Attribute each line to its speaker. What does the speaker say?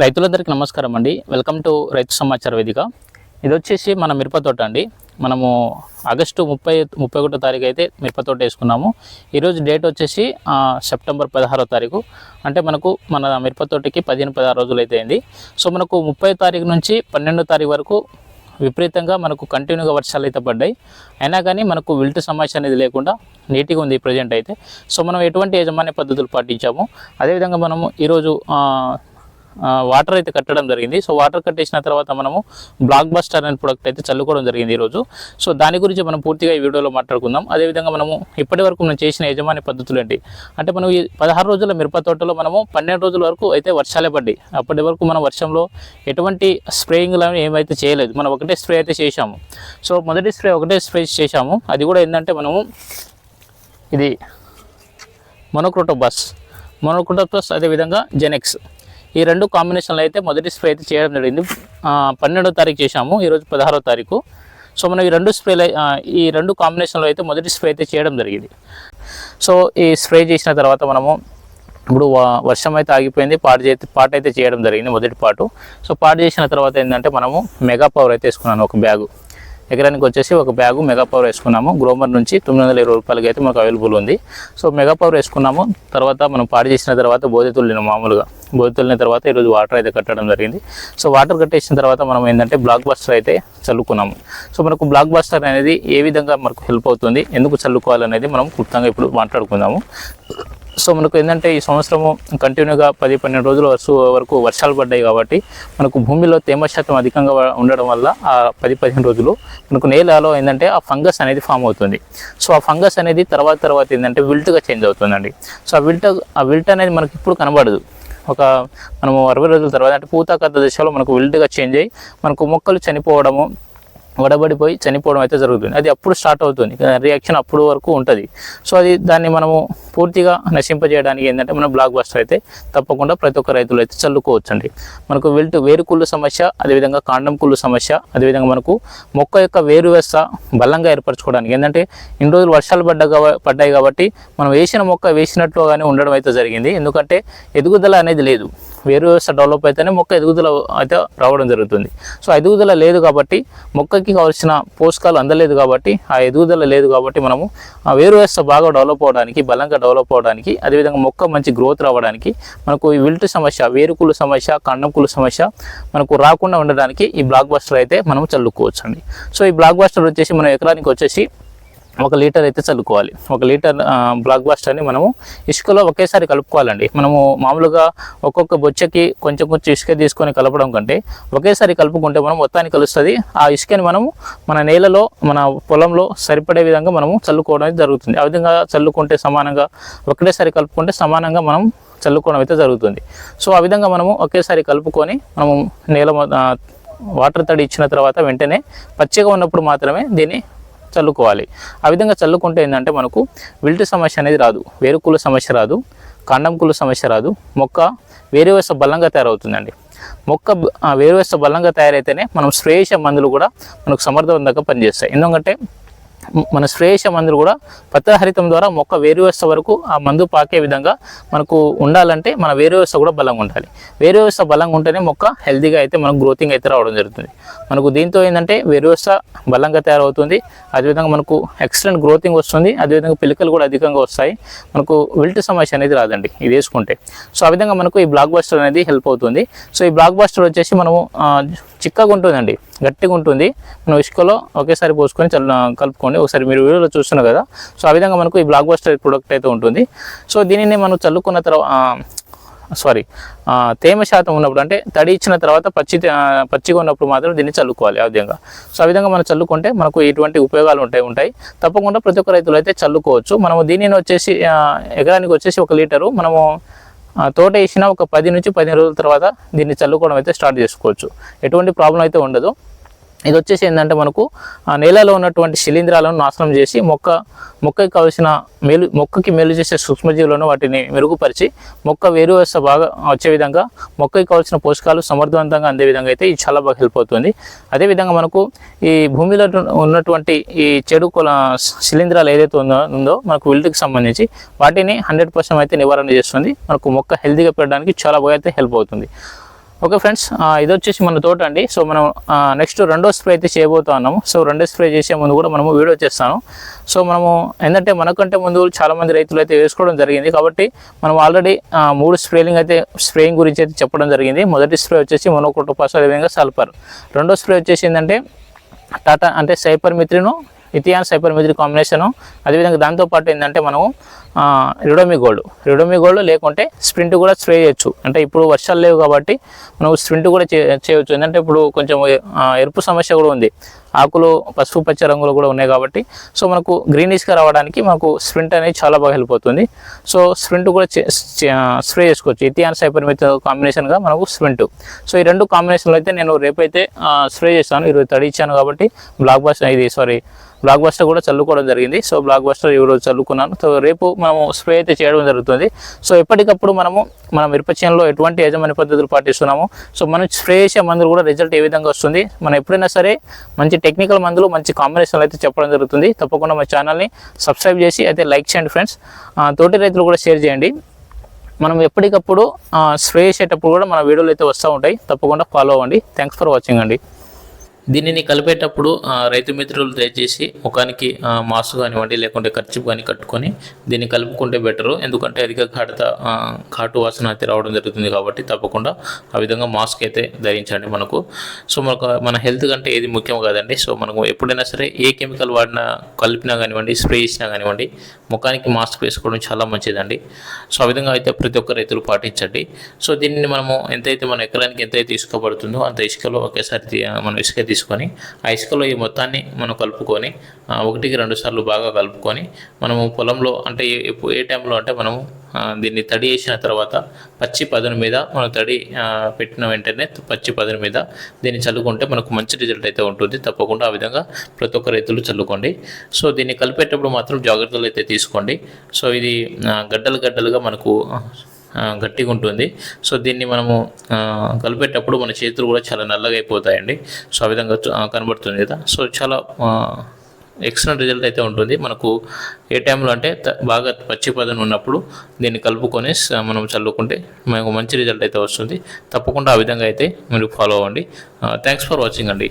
Speaker 1: రైతులందరికీ నమస్కారం అండి. వెల్కమ్ టు రైతు సమాచార వేదిక. ఇది వచ్చేసి మన మిరప తోట అండి. మనము ఆగస్టు ముప్పై ముప్పై ఒకటో తారీఖు అయితే మిరప తోట వేసుకున్నాము. ఈరోజు డేట్ వచ్చేసి సెప్టెంబర్ పదహారో తారీఖు. అంటే మనకు మన మిరప తోటకి పదిహేను పదహారు రోజులు అయితే అయింది. సో మనకు ముప్పై తారీఖు నుంచి పన్నెండో తారీఖు వరకు విపరీతంగా మనకు కంటిన్యూగా వర్షాలు అయితే పడ్డాయి. అయినా కానీ మనకు విల్ట్ సమస్య అనేది లేకుండా నీట్గా ఉంది ప్రజెంట్ అయితే. సో మనం ఎటువంటి యాజమాన్య పద్ధతులు పాటించాము? అదేవిధంగా మనము ఈరోజు వాటర్ అయితే కట్టడం జరిగింది. సో వాటర్ కట్టేసిన తర్వాత మనము బ్లాక్ బస్టర్ అనే ప్రొడక్ట్ అయితే చల్లుకోవడం జరిగింది ఈరోజు సో దాని గురించి మనం పూర్తిగా ఈ వీడియోలో మాట్లాడుకుందాం. అదేవిధంగా మనము ఇప్పటి వరకు మనం చేసిన యజమాని పద్ధతులు ఏంటి? అంటే మనం ఈ పదహారు రోజుల మిరప తోటలో మనము పన్నెండు రోజుల వరకు అయితే వర్షాలే పడ్డాయి. అప్పటి వరకు మనం వర్షంలో ఎటువంటి స్ప్రేయింగ్లు ఏమైతే చేయలేదు. మనం ఒకటే స్ప్రే అయితే చేశాము. సో మొదటి స్ప్రే ఒకటే స్ప్రే చేశాము. అది కూడా ఏంటంటే మనము ఇది మొనోక్రోటోబస్ మొనోక్రోటోబస్ అదేవిధంగా జెనెక్స్ ఈ రెండు కాంబినేషన్లో అయితే మొదటి స్ప్రే అయితే చేయడం జరిగింది. పన్నెండో తారీఖు చేశాము ఈరోజు పదహారో తారీఖు. సో మనం ఈ రెండు స్ప్రేలు ఈ రెండు కాంబినేషన్లో అయితే మొదటి స్ప్రే అయితే చేయడం జరిగింది. సో ఈ స్ప్రే చేసిన తర్వాత మనము ఇప్పుడు వర్షం అయితే ఆగిపోయింది పాటు చే పాట అయితే చేయడం జరిగింది మొదటి పాటు. సో పాటు చేసిన తర్వాత ఏంటంటే మనము మెగా పవర్ అయితే వేసుకున్నాను ఒక బ్యాగు ఎకరానికి వచ్చేసి ఒక బ్యాగు మెగా పవర్ వేసుకున్నాము. గ్రోమర్ నుంచి తొమ్మిది వందల ఇరవై రూపాయలకి అయితే మనకు అవైలబుల్ ఉంది. సో మెగా పవర్ వేసుకున్నాము. తర్వాత మనం పాడి చేసిన తర్వాత బోధి మామూలుగా. బోధి తర్వాత ఈరోజు వాటర్ అయితే కట్టడం జరిగింది. సో వాటర్ కట్టేసిన తర్వాత మనం ఏంటంటే బ్లాక్ బస్టర్ అయితే చల్లుకున్నాము. సో మనకు బ్లాక్ బస్టర్ అనేది ఏ విధంగా మనకు హెల్ప్ అవుతుంది? ఎందుకు చల్లుకోవాలనేది మనం క్లుప్తంగా ఇప్పుడు మాట్లాడుకుందాము. సో మనకు ఏంటంటే ఈ సంవత్సరము కంటిన్యూగా పది పన్నెండు రోజుల వరుస వరకు వర్షాలు పడ్డాయి కాబట్టి మనకు భూమిలో తేమ శాతం అధికంగా ఉండడం వల్ల ఆ పది పదిహేను రోజులు మనకు నేలలో ఏంటంటే ఆ ఫంగస్ అనేది ఫామ్ అవుతుంది. సో ఆ ఫంగస్ అనేది తర్వాత తర్వాత ఏంటంటే విల్ట్గా చేంజ్ అవుతుందండి. సో ఆ విల్ట్ ఆ విల్ట్ అనేది మనకి ఇప్పుడు కనబడదు. ఒక మనము అరవై రోజుల తర్వాత అంటే పూతాకత దశలో మనకు విల్ట్గా చేంజ్ అయ్యి మనకు మొక్కలు చనిపోవడము వడబడిపోయి చనిపోవడం అయితే జరుగుతుంది. అది అప్పుడు స్టార్ట్ అవుతుంది. రియాక్షన్ అప్పుడు వరకు ఉంటుంది. సో అది దాన్ని మనము పూర్తిగా నశింపజేయడానికి ఏంటంటే మనం బ్లాక్ బస్టర్ అయితే తప్పకుండా ప్రతి ఒక్క రైతులు అయితే చల్లుకోవచ్చండి. మనకు వెల్ట్ వేరుకుళ్ళు సమస్య అదేవిధంగా కాండం కుళ్ళు సమస్య అదేవిధంగా మనకు మొక్క యొక్క వేరు వ్యవస్థ బలంగా ఏర్పరచుకోవడానికి ఏంటంటే ఇన్ని రోజులు వర్షాలు పడ్డ పడ్డాయి కాబట్టి మనం వేసిన మొక్క వేసినట్లుగానే ఉండడం అయితే జరిగింది. ఎందుకంటే ఎదుగుదల అనేది లేదు. వేరు వ్యవస్థ డెవలప్ అయితేనే మొక్క ఎదుగుదల అయితే రావడం జరుగుతుంది. సో ఎదుగుదల లేదు కాబట్టి మొక్కకి కావాల్సిన పోషకాలు అందలేదు కాబట్టి ఆ ఎదుగుదల లేదు కాబట్టి మనము ఆ వేరు వ్యవస్థ బాగా డెవలప్ అవడానికి బలంగా డెవలప్ అవడానికి అదేవిధంగా మొక్క మంచి గ్రోత్ రావడానికి మనకు ఈ విల్ట్ సమస్య వేరుకులు సమస్య కండంకులు సమస్య మనకు రాకుండా ఉండడానికి ఈ బ్లాక్ బస్టర్ అయితే మనం చల్లుకోవచ్చు అండి సో ఈ బ్లాక్ బస్టర్ వచ్చేసి మనం ఎకరానికి వచ్చేసి ఒక లీటర్ అయితే చల్లుకోవాలి. ఒక లీటర్ బ్లాక్ బాస్టర్ని మనము ఇసుకలో ఒకేసారి కలుపుకోవాలండి. మనము మామూలుగా ఒక్కొక్క బొచ్చకి కొంచెం కొంచెం ఇసుక తీసుకొని కలపడం కంటే ఒకేసారి కలుపుకుంటే మనం మొత్తాన్ని కలుస్తుంది. ఆ ఇసుకని మనము మన నేలలో మన పొలంలో సరిపడే విధంగా మనము చల్లుకోవడం జరుగుతుంది. ఆ విధంగా చల్లుకుంటే సమానంగా ఒకటేసారి కలుపుకుంటే సమానంగా మనం చల్లుకోవడం అయితే జరుగుతుంది. సో ఆ విధంగా మనము ఒకేసారి కలుపుకొని మనము నేల వాటర్ తడి ఇచ్చిన తర్వాత వెంటనే పచ్చిగా ఉన్నప్పుడు మాత్రమే దీన్ని చల్లుకోవాలి. ఆ విధంగా చల్లుకుంటే ఏంటంటే మనకు విల్ట్ సమస్య అనేది రాదు. వేరుకుల సమస్య రాదు. కాండం కుల సమస్య రాదు. మొక్క వేరు వ్యవస్థ బలంగా తయారవుతుందండి. మొక్క వేరే ఆ వేరు బలంగా తయారైతేనే మనం శ్రేయస మందులు కూడా మనకు సమర్థవంతంగా పనిచేస్తాయి. ఎందుకంటే మన శ్రేయస మందులు కూడా పత్రహరితం ద్వారా మొక్క వేరు వ్యవస్థ వరకు ఆ మందు పాకే విధంగా మనకు ఉండాలంటే మన వేరు వ్యవస్థ కూడా బలంగా ఉండాలి. వేరు వ్యవస్థ బలంగా ఉంటేనే మొక్క హెల్తీగా అయితే మనకు గ్రోతింగ్ అయితే రావడం జరుగుతుంది. మనకు దీంతో ఏంటంటే వేరు వ్యవస్థ బలంగా తయారవుతుంది. అదేవిధంగా మనకు ఎక్సలెంట్ గ్రోతింగ్ వస్తుంది. అదేవిధంగా పిలకలు కూడా అధికంగా వస్తాయి. మనకు విల్ట్ సమస్య అనేది రాదండి ఇది వేసుకుంటే. సో ఆ విధంగా మనకు ఈ బ్లాక్ బస్టర్ అనేది హెల్ప్ అవుతుంది. సో ఈ బ్లాక్ బస్టర్ వచ్చేసి మనము చిక్కగా ఉంటుందండి. గట్టిగా ఉంటుంది. మనం ఇసుకలో ఒకేసారి పోసుకొని చల్ల కలుపుకోండి ఒకసారి మీరు వీడియోలో చూస్తున్నారు కదా. సో ఆ విధంగా మనకు ఈ బ్లాక్ బస్టర్ ప్రొడక్ట్ అయితే ఉంటుంది. సో దీనిని మనం చల్లుకున్న తర్వాత సారీ తేమ శాతం ఉన్నప్పుడు అంటే తడి ఇచ్చిన తర్వాత పచ్చి పచ్చిగా ఉన్నప్పుడు మాత్రం దీన్ని చల్లుకోవాలి ఆ విధంగా. సో ఆ విధంగా మనం చల్లుకుంటే మనకు ఎటువంటి ఉపయోగాలు ఉంటాయి ఉంటాయి. తప్పకుండా ప్రతి ఒక్క రైతులు అయితే చల్లుకోవచ్చు. మనము దీనిని వచ్చేసి ఎకరానికి వచ్చేసి ఒక లీటరు మనము తోట వేసిన ఒక పది నుంచి పదిహేను రోజుల తర్వాత దీన్ని చల్లుకోవడం అయితే స్టార్ట్ చేసుకోవచ్చు. ఎటువంటి ప్రాబ్లం అయితే ఉండదు. ఇది వచ్చేసి ఏంటంటే మనకు ఆ నేలలో ఉన్నటువంటి శిలీంధ్రాలను నాశనం చేసి మొక్క మొక్కకి కావలసిన మేలు మొక్కకి మేలు చేసే సూక్ష్మజీవులను వాటిని మెరుగుపరిచి మొక్క వేరు వ్యవస్థ బాగా వచ్చే విధంగా మొక్కకి కావాల్సిన పోషకాలు సమర్థవంతంగా అందే విధంగా అయితే ఇది చాలా బాగా హెల్ప్ అవుతుంది. అదేవిధంగా మనకు ఈ భూమిలో ఉన్నటువంటి ఈ చెడు కొల శిలీంధ్రాలు ఏదైతే ఉందో ఉందో మనకు విల్ట్కి సంబంధించి వాటిని హండ్రెడ్ పర్సెంట్ అయితే నివారణ చేస్తుంది. మనకు మొక్క హెల్తీగా పెట్టడానికి చాలా బాగా అయితే హెల్ప్ అవుతుంది. ఓకే ఫ్రెండ్స్ ఇది వచ్చేసి మన తోట అండి. సో మనం నెక్స్ట్ రెండో స్ప్రే అయితే చేయబోతా ఉన్నాము సో రెండో స్ప్రే చేసే ముందు కూడా మనము వీడియో చేస్తాను. సో మనము ఏంటంటే మనకంటే ముందు చాలామంది రైతులు అయితే వేసుకోవడం జరిగింది. కాబట్టి మనం ఆల్రెడీ మూడు స్ప్రేలింగ్ అయితే స్ప్రేయింగ్ గురించి అయితే చెప్పడం జరిగింది. మొదటి స్ప్రే వచ్చేసి మొనోకోటోపాస్ అదేవిధంగా సల్ఫర్. రెండో స్ప్రే వచ్చేసి ఏంటంటే టాటా అంటే cypermethrin ethion cypermethrin combination అదేవిధంగా దాంతోపాటు ఏంటంటే మనము రిడోమి గోల్డ్ రిడోమి గోల్డ్ లేకుంటే స్ప్రింట్ కూడా స్ప్రే చేయొచ్చు. అంటే ఇప్పుడు వర్షాలు లేవు కాబట్టి మనం స్ప్రింట్ కూడా చే చేయొచ్చు. ఎందుకంటే ఇప్పుడు కొంచెం ఎరుపు సమస్య కూడా ఉంది. ఆకులు పసుపు పచ్చ రంగులు కూడా ఉన్నాయి కాబట్టి సో మనకు గ్రీనిష్గా రావడానికి మనకు స్ప్రింట్ అనేది చాలా బాగా హెల్ప్ అవుతుంది. సో స్ప్రింట్ కూడా చే- స్ప్రే చేసుకోవచ్చు. ఇథియాన్ సైపర్ కాంబినేషన్గా మనకు స్ప్రింట్ సో ఈ రెండు కాంబినేషన్లో అయితే నేను రేపైతే స్ప్రే చేస్తాను. ఈరోజు తడి ఇచ్చాను కాబట్టి బ్లాక్ బస్టర్ ఇది సారీ బ్లాక్ బస్టర్ కూడా చల్లుకోవడం జరిగింది. సో బ్లాక్ బస్టర్ ఈరోజు చల్లుకున్నాను. సో రేపు మనము స్ప్రే అయితే చేయడం జరుగుతుంది. సో ఎప్పటికప్పుడు మనము మన మిరప చేనులో ఎటువంటి యజమాని పద్ధతులు పాటిస్తున్నాము. సో మనం స్ప్రే చేసే మందులు కూడా రిజల్ట్ ఏ విధంగా వస్తుంది? మనం ఎప్పుడైనా సరే మంచి టెక్నికల్ మందులు మంచి కాంబినేషన్లు అయితే చెప్పడం జరుగుతుంది. తప్పకుండా మా ఛానల్ని సబ్స్క్రైబ్ చేసి అయితే లైక్ చేయండి ఫ్రెండ్స్. తోటి రైతులు కూడా షేర్ చేయండి. మనం ఎప్పటికప్పుడు స్ప్రే చేసేటప్పుడు కూడా మన వీడియోలు అయితే వస్తూ ఉంటాయి. తప్పకుండా ఫాలో అవ్వండి. థ్యాంక్స్ ఫర్ వాచింగ్ అండి. దీనిని కలిపేటప్పుడు రైతు మిత్రులు దయచేసి ముఖానికి మాస్క్ కానివ్వండి లేకుంటే ఖర్చు కానీ కట్టుకొని దీన్ని కలుపుకుంటే బెటరు. ఎందుకంటే అధిక ఘాటత ఘాటు వాసన అయితే రావడం జరుగుతుంది కాబట్టి తప్పకుండా ఆ విధంగా మాస్క్ అయితే ధరించండి మనకు. సో మనకు మన హెల్త్ కంటే ఏది ముఖ్యం కాదండి. సో మనకు ఎప్పుడైనా సరే ఏ కెమికల్ వాడినా కలిపినా కానివ్వండి స్ప్రే చేసినా కానివ్వండి ముఖానికి మాస్క్ వేసుకోవడం చాలా మంచిదండి. సో ఆ విధంగా అయితే ప్రతి ఒక్క రైతులు పాటించండి. సో దీనిని మనము ఎంతైతే మన ఎకరానికి ఎంతైతే ఇసుక పడుతుందో అంత ఇసుకలో ఒకేసారి మనం ఇసుక తీసుకొని ఆ ఇసుకలో ఈ మొత్తాన్ని మనం కలుపుకొని ఒకటికి రెండు సార్లు బాగా కలుపుకొని మనము పొలంలో అంటే ఏ ఏ టైంలో అంటే మనము దీన్ని తడి వేసిన తర్వాత పచ్చి పదును మీద మనం తడి పెట్టిన వెంటనే పచ్చి పదును మీద దీన్ని చల్లుకుంటే మనకు మంచి రిజల్ట్ అయితే ఉంటుంది. తప్పకుండా ఆ విధంగా ప్రతి ఒక్క రైతులు చల్లుకోండి. సో దీన్ని కలిపేటప్పుడు మాత్రం జాగ్రత్తలు అయితే తీసుకోండి. సో ఇది గడ్డలు గడ్డలుగా మనకు గట్టిగా ఉంటుంది. సో దీన్ని మనము కలిపేటప్పుడు మన చేతులు కూడా చాలా నల్లగా అయిపోతాయండి. సో ఆ విధంగా కనబడుతుంది కదా. సో చాలా ఎక్సలెంట్ రిజల్ట్ అయితే ఉంటుంది. మనకు ఏ టైంలో అంటే బాగా పచ్చి పదం ఉన్నప్పుడు దీన్ని కలుపుకొని మనం చల్లుకుంటే మనకు మంచి రిజల్ట్ అయితే వస్తుంది. తప్పకుండా ఆ విధంగా అయితే మీరు ఫాలో అవ్వండి. థ్యాంక్స్ ఫర్ వాచింగ్ అండి.